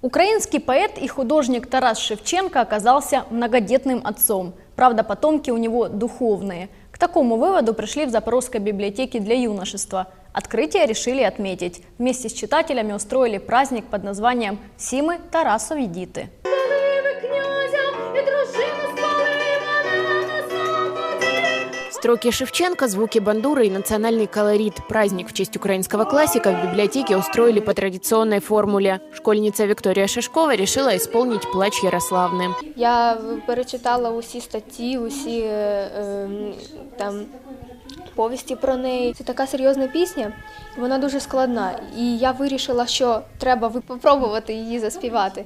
Украинский поэт и художник Тарас Шевченко оказался многодетным отцом. Правда, потомки у него духовные. К такому выводу пришли в Запорожской библиотеке для юношества. Открытие решили отметить. Вместе с читателями устроили праздник под названием «Симы Тарасові Строки Шевченко, звуки бандуры и национальный колорит. Праздник в честь украинского классика в библиотеке устроили по традиционной формуле. Школьница Виктория Шишкова решила исполнить «Плач Ярославны». Я перечитала усі статті, усі е, е, там повісті про неї. Це така серйозна пісня, і вона дуже складна. І я вирішила, що треба ви- попробувати її заспівати.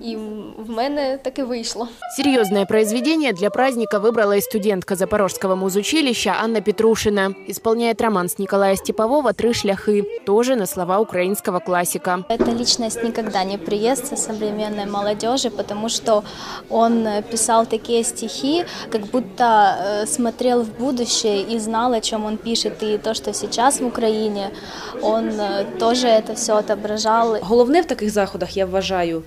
І в мене таки вийшло. Серьезное произведение для праздника выбрала и студентка Запорожского музучилища Анна Петрушина. Исполняет романс Николая Степового «Три шляхы», тоже на слова украинского классика. Эта личность никогда не приестся современной молодежи, потому что он э, писал такие стихи, как будто э, смотрел в будущее и знал, о чем он пишет. И то, что сейчас в Украине, он э, тоже это все отображал. Головне в таких заходах, я вважаю,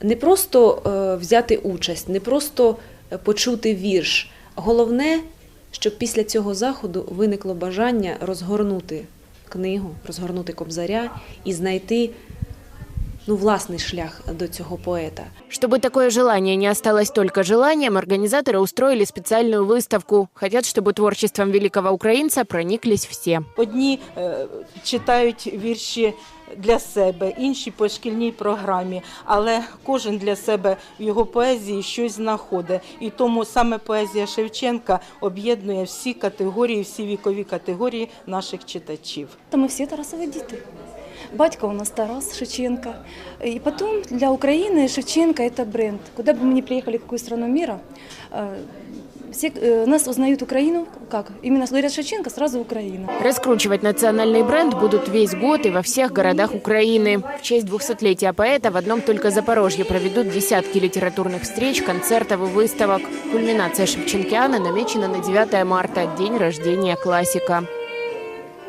не просто е, взяти участь, не просто е, почути вірш. Головне, щоб після цього заходу виникло бажання розгорнути книгу, розгорнути кобзаря і знайти ну, власний шлях до цього поета. Чтобы такое желание не осталось только желанием, организаторы устроили специальную выставку. Хотят, чтобы творчеством великого украинца прониклись все. Одні е, читають вірші для себе, інші по шкільній програмі, але кожен для себе в його поезії щось знаходить. І тому саме поезія Шевченка об'єднує всі категорії, всі вікові категорії наших читачів. Та ми всі Тарасові діти. Батько у нас Тарас Шевченко. И потом для Украины Шевченко – это бренд. Куда бы мы ни приехали, в какую страну мира, э, все э, нас узнают Украину как? Именно говорят Шевченко, сразу Украина. Раскручивать национальный бренд будут весь год и во всех городах Украины. В честь 200-летия поэта в одном только Запорожье проведут десятки литературных встреч, концертов и выставок. Кульминация Шевченкиана намечена на 9 марта, день рождения классика.